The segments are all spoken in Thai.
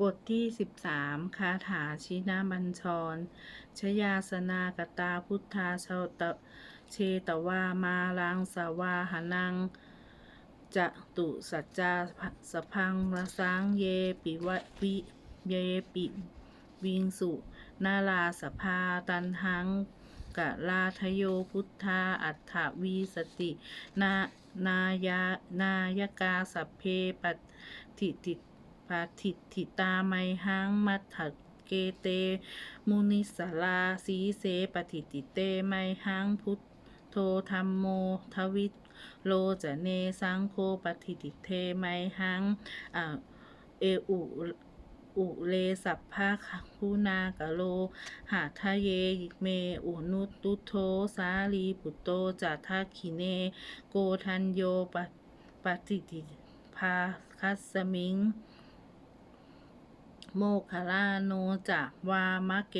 บทที่ 13 คาถาชินาบัญชร ชยาสนากตาพุทธาชาตเชตวามาลังสวาหนังจะตุสัจจาสพังระสังเยปิวะวิเยปิวิงสุ นาลาสภาตันหังกะลาทโยพุทธาอัฏฐวีสติ นานายานายกาสัพเพปฏิติ ปฏิทิตาไมหังมัทถเกเต มุนิสลาสีเสปฏิติเตไมหังพุทโทธรรมโมทวิโลจะเนสังโฆปฏิติเทไมหังอเออุอุเลสัพพะคุณากะโล หาทะเยเมอุนุตุโทสาลีปุตโตจัตถคิเน โกทันโยปปฏิติภาคัสมิง โมคลาโนจะวามะเก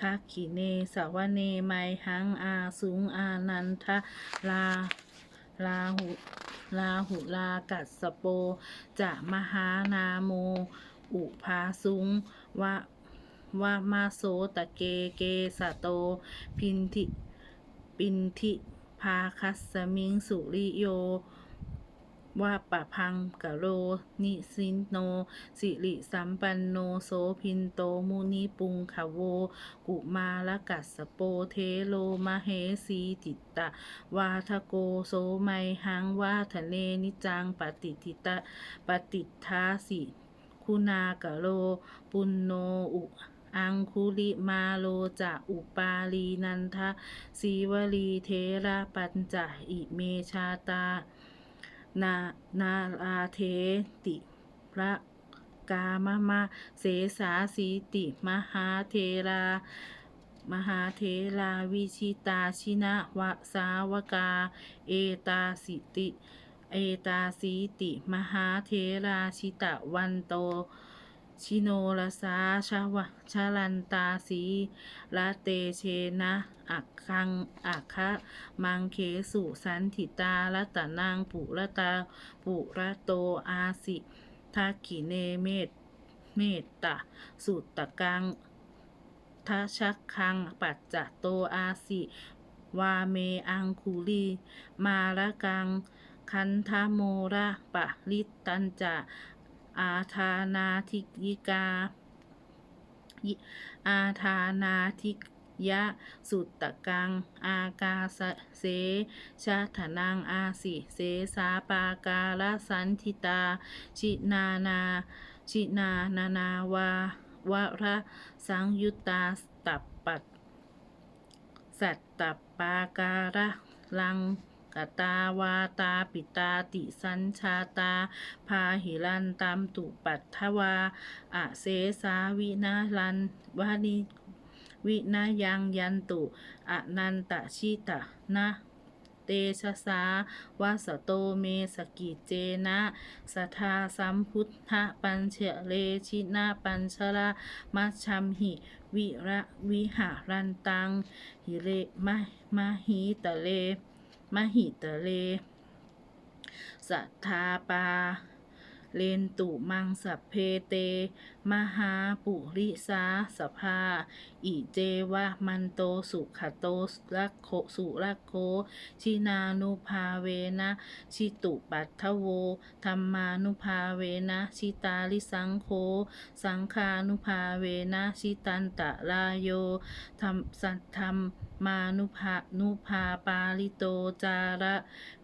ทักขิเนสวเนไมหังอาสุงอานันทลาลาหุลาหุลากัสโป จะมหานาโม อุภาสุงวะวะมาโสตะเกเกสะโต พินทิ ปินทิ ภาคัสมิงสุริโย ว่าปะพังกะโร นิสินโน สิริสัมปันโนโสพินโตมุนิปุงขโว กุมาลกัสโปเทโลมเหสีจิตตะ วาทโกโสไมหังวาทะเนนิจังปฏิทิตะปฏิทาสิคุณากะโลปุณโนอุอังคุลิมาโลจะอุปาลีนันทะสีวลีเทระปัญจอิเมชาตา นานาราเทติพระกามมาเสสาสีติ มหาเทรามหาเทราวิชิตาชินะวะสาวกา เอตาสิติ เอตาสีติ มหาเทราชิตะวันโต ชิโนรสาชาวะชาลันตาสีละเตเชนะอักคังอักคะมังเคสุสันถิตารัตนางปุระตาปุระโตอาสิทักขิเนเมตเมตตาสุตตะกังทัชักคัง ปัจจโตอาสิ วาเมอังคุลีมาละกัง คันทโมระปะลิตันจะ อาทานาทิยิกา อาทานาทิยะสุตตะกัง อากาสเสชาถนังอาสิเสสาปาการะสันทิตา ชินานาชินานานาวาวระสังยุตตาสตัปปัตสัตตปาการะลัง กตาวาตาปิตาติสัญชาตา พาหิรันตัมตุปัตถวาอะเสสาวินารันวานิวินายังยันตุอนันตชิตะนะเตชะสาวาสโตเมสกิเจนะสทาสัมพุทธปัญเชเลชินาปัญชระมัชชัมหิวิระวิหารันตังหิเลมะมะหิตะเล มหิตเล สัทธาปา เลนตุมังสัพเพเต มหาปุริสาสภา อิเจวะมันโตสุขโตรักโคสุรักโค ชินานุภาเวนะ ชิตุปัททโว ธรรมานุภาเวนะ ชิตาลิสังโฆสังคานุภาเวนะ ชิตันตะลายโยธรรมสัทธรรม มานุภานุภาปาลิโตจาระ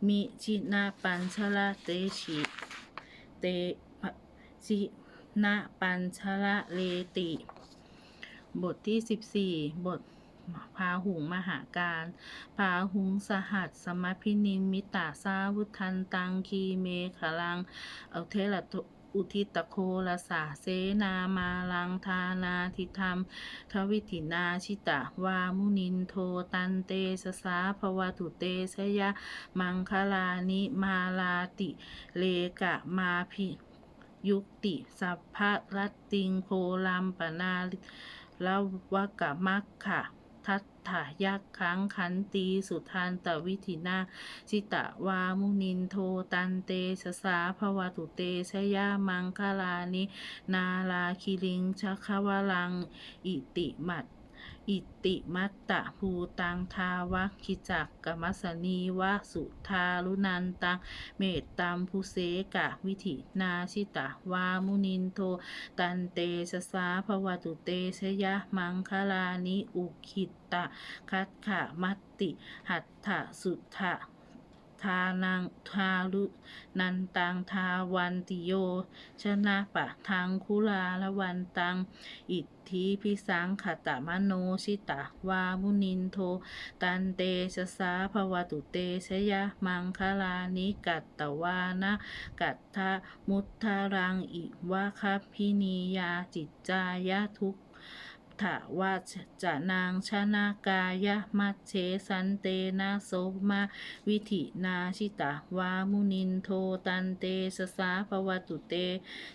มิชินาปัญชละเตชิเตปะชินะปัญชละเลติ บทที่14บทพาหุงมหาการ พาหุงสหัสสมพินิมิตาสาวุทันตังคีเมขลัง เอาเทระตุ อุทิตโคลสาเสนามาลังทานาทิธรรม ทวิตินาชิตะวามุนินโทตันเตสสาภวตุเตชยะ มังคลานิมาลาติเลกะมาพิยุติสัพพะรัตติงโคลัมปนาลวกะมัคคะ ทัตถายักขังขันตีสุทานตวิธินาจิตะวามุนินโทตันเตสสาภวตุเตชยามังคลานิ นาลาคิลิงชะคะวลัง อิติมัต อิติมัตตะภูตังทาวะคิจักกมัสนีวะสุทารุนันตังเมตตัมภูเสกะวิถินาชิตะวามุนินโท ตันเตสสาภวตุเตชยะมังคลานิอุขิตตะคัตขะมัตติหัตถะสุทธะ ทานังทารุนันตังทาวันติโย ชนะปะทังคุลาละวันตัง อิทธิพิสังขตมโนชิตะวามุนินโท ตันเตชะสาภวตุเตชยะมังคลานิกัตตวานะกัตถะมุทธารังอิวะคัพพินียาจิตจายะทุก ถาวาจะนางชนากายะมัชเชสันเตนะโสมาวิถินาชิตะวามุนินโทตันเตชะสาภวตุเต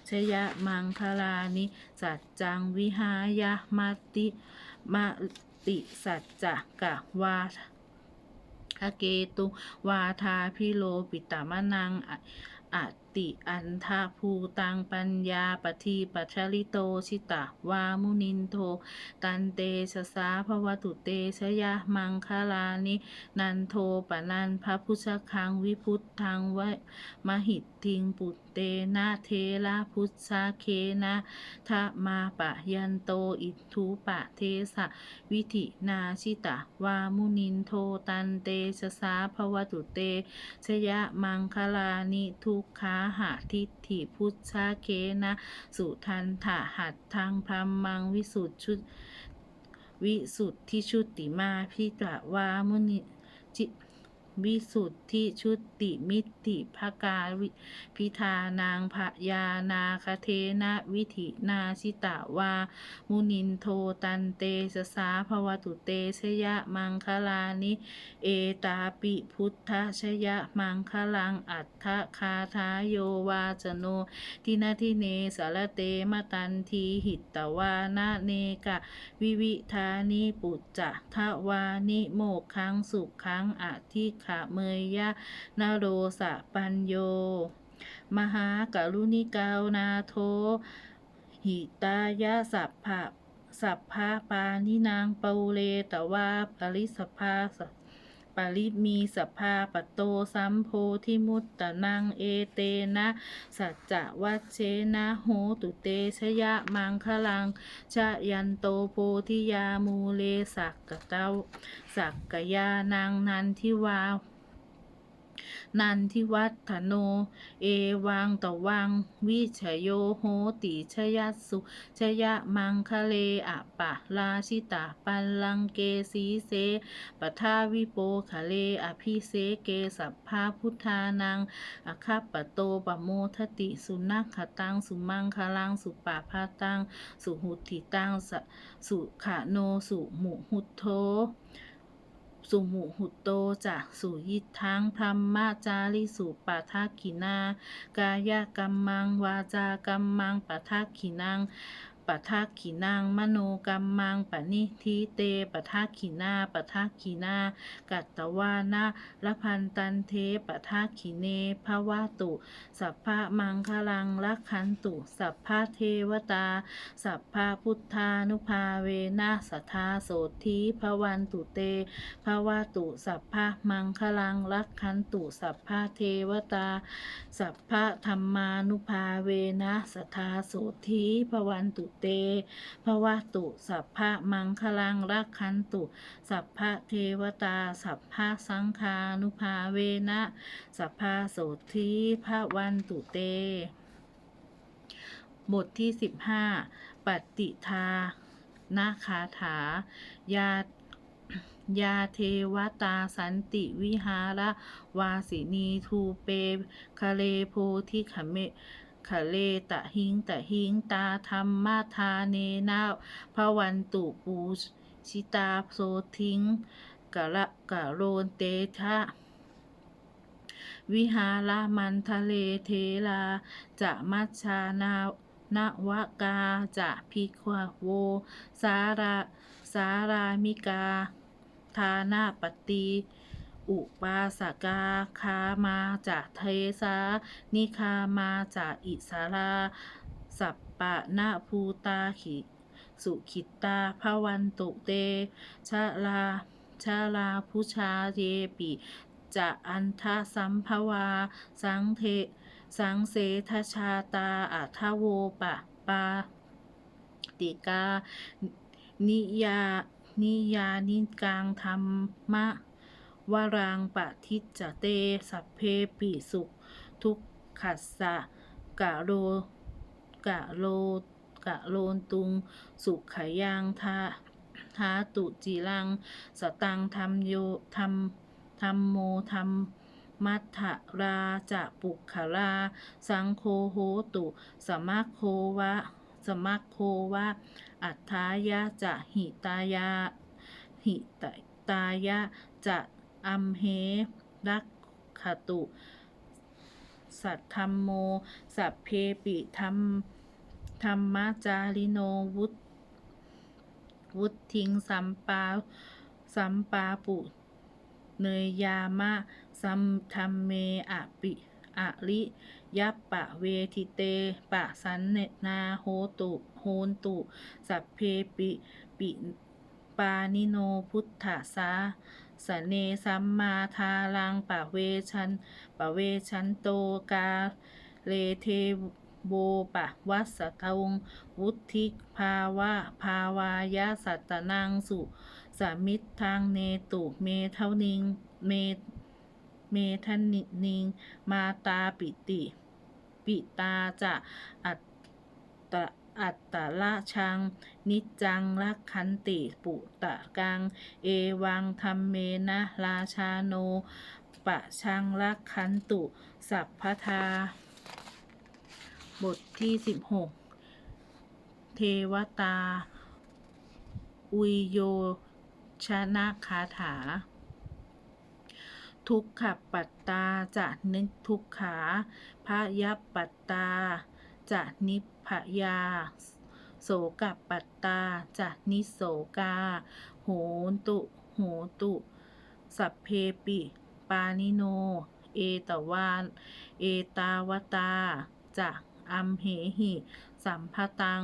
ชยะมังคลานิสัจจังวิหายะมัตติมะติสัจจะกะวาทะเกตุ วาทาพิโลปิตามะนังอะอ ติอันทาภูตังปัญญาปทีปัชลิโตชิตะวามุนินโทตันเตชะสาภวตุเตชยะมังคลานิ นันโทปนันพระพุชคังวิพุทธังวะมหิตทิงปุตเตนะเทระพุทธาเคนะทะมาปะยันโตอิทุปะเทสะวิถินาชิตะวามุนินโทตันเตชะสาภวตุเตชยะมังคลานิทุกขาหะทิฏฐิพุทธาเคนะ สุทันถะหัดทางพรมมังวิสุทธิชุดวิสุทธิชุติมาพิตรวามุนิจิ วิสุทธิชุติมิติภกาวิพิธานางพยานาคเทนะวิถินาชิตะวา มุนินโทตันเตชะสาภวตุเตชยะมังคลานิ เอตาปิพุทธชยะมังคลังอัฏฐคาทายโยวาจโน ทินาทิเนสารเตมตันทีหิตตวานะเนกะ วิวิธานิปุจจะทวานิโมกขังสุขขังอธิขะเมยยะนโรสะปัญโย มหากรุณิกาวนาโท หิตายะสัพพะสัพพะปานินางปูเลตวาปริสภาส ปริมีสภาปโตสัมโพธิมุตตะนังเอเตนะ สัจจะวัชเชนะโหตุเตชยะมังคลังชะยันโตโพธิยามูเลสักกะเตาสักกยานังนันทิวา นันทิวัฒโน เอวังตะวัง วิชโยโหติชยัสุชยะมังคะเลอะปะราชิตาปัลลังเกสีเสปทาวิโปคะเลอภิเสเกสัพพาพุทธานังอคัปปะโตปะโมทติสุนัขขตังสุมังคลังสุปาพาตังสุหุติตังสุขะโนสุหมุหุโธ สุหมุหุโตจะสุยิทังธรรมจาริสุปะทักขินากายกรรมังวาจากรรมังปะทักขินัง ปะทักขินังมโนกรรมังปณิทิเตปะทักขินาปะทักขินา กัตตวานะละพันตันเทปะทักขิเนภวะตุ สัพพะมังคลังลักขันตุ สัพพะเทวตา สัพพะพุทธานุภาเวนะสัทธาโสธีภวันตุเตภาวะตุ สัพพะมังคลังรักขันตุ สัพพะเทวตา สัพพะธรรมานุภาเวนะสัทธาโสธีภวันตุเตภาวะตุ สัพพะมังคลังรักขันตุ สัพพะเทวตา สัพพะสังฆานุภาเวนะ สัพพะโสธีภวันตุเต บทที่15ปฏิทานาคาถายายาเทวตาสันติวิหารวาสินีทูเปคะเลโพธิขเม คะเลตะหิงตะหิงตาธรรมทาเนนาพวันตุปูชิตาโสทิงกะละกะโรนเตทะวิหารามันทะเลเทลา จะมัชานาวนวกาจะพิกขโว สารา สารามิกา ทานาปฏิ อุปาสกาคามาจะเทสานิคามาจะอิสาราสัปปะนาภูตาขิสุขิตาภวันตุเต ชะลาชาลาพุชาเยปิจะอันทะสัมภวา สังเท สังเสทชาตาอัทโวปะปาติกา นิยา นิยานิกังธรรมะ วรังปฏิจจเต สัพเพปิสุข ทุกขัสสะกะโรกะโลกะโลนตุง สุขยังทาทาตุจิรัง สตังธรรมโยธรรมธรรมโมธรรมมัทธราจะปุคคลาสังโฆโหตุ สมัคโควะ สมัคโควะ อัฏฐายะจะหิตายะหิตตายะจะ อัมเหรักขตุ สัทธัมโม สัพเพปิธัมธรรมจาริโนวุฒวุฒทิงสัมปา สัมปาปุเนยยามะ สัมธัมเมอะปิอะริยัปปะเวทิเต ปะสันเนนาโหตุโหนตุ สัพเพปิ ปิปานิโนพุทธัสสะ สเนสัมมาทารังปะเวชันปะเวชันโตกาเลเทโวปะวัสสะตงวุธิภาวะภาวายะสัตตนังสุสมิทธังเนตุเมเทานิงเมเมทันนินิงมาตาปิติ ปิตาจะอัตตะ อัตตละชัง นิจังลักขันติปุตตะกัง เอวังธรรมเมนะราชาโน ปะชังลักขันตุ สัพพทา บทที่สิบหกเทวตา อุยโยชนะคาถา ทุกขปัตตาจะนิทุกขาพยัปปัตตา จะนิพยา โสกัปัตตาจะนิโสกา โหนตุ โหตุ สัพเพปิ ปานิโน เอตวาเอตาวตาจะอัมเหหิ สัมภตัง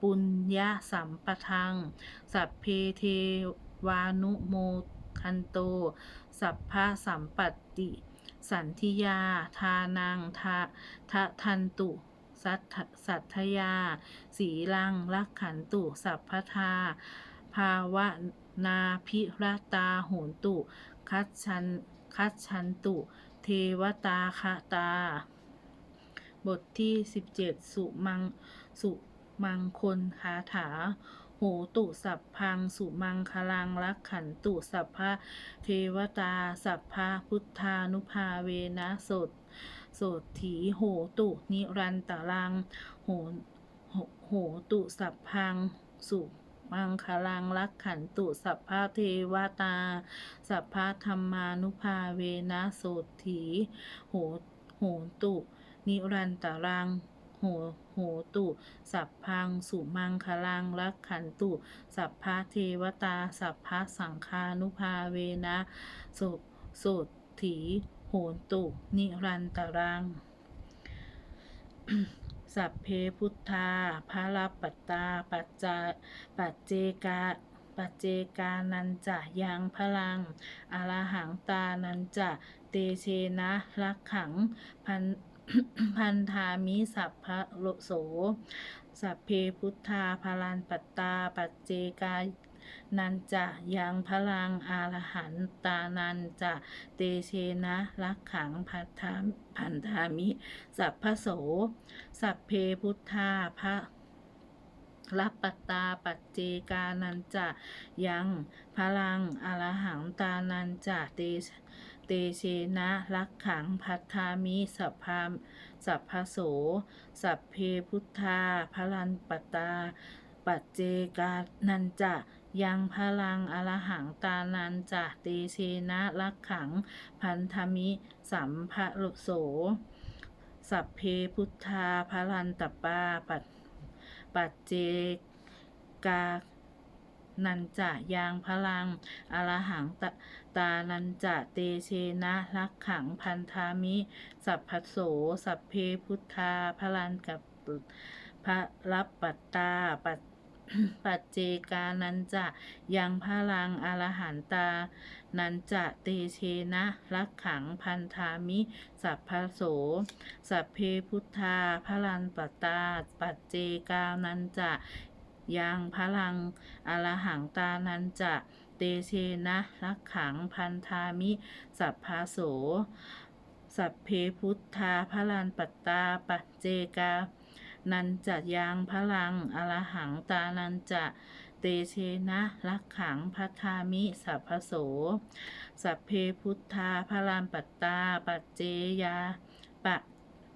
ปุญญาสัมปทัง สัพเพเทวานุโมทันโต สัพพะสัมปัตติ สันทิยา ทานังทะทะทันตุสัทธสัทธยา สีลังลักขันตุ สัพพทา ภาวนาพิรตาโหนตุ คัจฉัน คัจฉันตุ เทวตาคตา บทที่ 17 สุมัง สุมังคลคาถา หตุสัพพังสุมังคลังลักขันตุสัพพะเทวตาสัพพะพุทธานุภาเวนะโสดสดถีโหตุนิรันตารังโหโหตุสัพพังสุมังคลังลักขันตุสัพพะเทวตา สัพพะธรรมานุภาเวนะโสดถีโหโหตุนิรันตารัง หโหตุสัพพังสุมังคลังลักขันตุ สัพพะเทวตา สัพพะสังฆานุภาเวนะโสโสดถีโหนตุ นิรันตรัง สัพเพพุทธาภาลปัตตา ปัจจาปัจเจกาปัจเจกานันจะยังพลังอรหังตานันจะเตเชนะรักขังพัน พันธามิสัพพะโลโส สัพเพพุทธาพลันปัตตา ปัจเจกานันจะยังพลังอารหันตานันจะเตเชนะรักขังพันธาพันธามิ สัพพโส สัพเพพุทธาพระรับปัตตาปัจเจกานันจะยังพลังอรหังตานันจะเต เตเชนะรักขังพัทธามิสัพพามสัพพโส สัพเพพุทธาพลันปัตตา ปัจเจกานันจะยังพลังอรหังตานันจะเตเชนะรักขัง พันธมิสัมภโส สัพเพพุทธาพลันตปาปัจปัจเจกา นันจะยางพลัง อรหังตตานันจะเตเชนะรักขังพันธามิ สัพพโส สัพเพพุทธาพลันกับพระรับปัตตาปัจปัจเจกานันจะยังพลังอรหันตา นันจะเตเชนะรักขังพันธามิ สัพพโส สัพเพพุทธาพลันปัตตา ปัจเจกานันจะ ยังพลังอรหังตานันจะเตเชนะรักขังพันธามิ สัพพาโส สัพเพพุทธาพลันปัตตาปัจเจกา นันจะยังพลังอรหังตานันจะเตเชนะรักขังพัทธามิ สัพพโส สัพเพพุทธาพลันปัตตาปัจเจยาปะ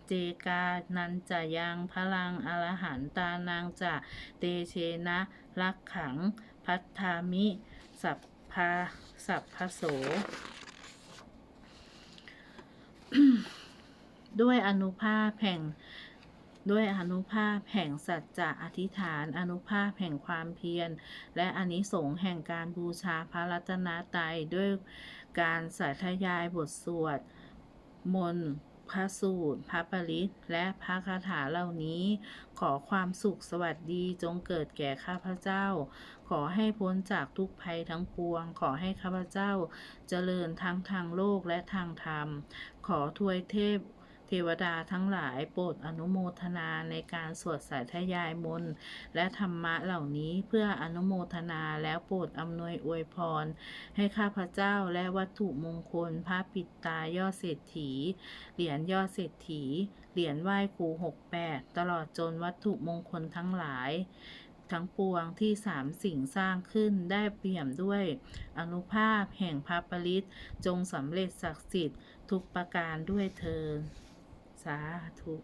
เจกา นันจะยังพลังอรหันตานางจะเตเชนะรักขัง พัทธามิ สัพพาสัพพโสด้วยอนุภาพแห่งด้วยอนุภาพแห่งสัจจะอธิษฐาน อนุภาพแห่งความเพียร และอานิสงส์แห่งการบูชาพระรัตนตรัยด้วยการสาธยายบทสวด มนต์ พระสูตร พระปริศและพระคาถาเหล่านี้ ขอความสุขสวัสดีจงเกิดแก่ข้าพเจ้า ขอให้พ้นจากทุกภัยทั้งปวง ขอให้ข้าพเจ้าเจริญทั้งทางโลกและทางธรรม ขอทวยเทพ เทวดาทั้งหลายโปรดอนุโมทนาในการสวดสาธยายมนต์และธรรมะเหล่านี้เพื่ออนุโมทนาแล้วโปรดอำนวยอวยพร ให้ข้าพเจ้าและวัตถุมงคลพระปิดตายอดเศรษฐี เหรียญยอดเศรษฐี เหรียญไหว้ครูหกแปดตลอดจนวัตถุมงคลทั้งหลาย ทั้งปวงที่สามสิ่งสร้างขึ้นได้เปี่ยมด้วย อนุภาพแห่งพระปริตจงสำเร็จศักดิ์สิทธิ์ทุกประการด้วยเธอาธุ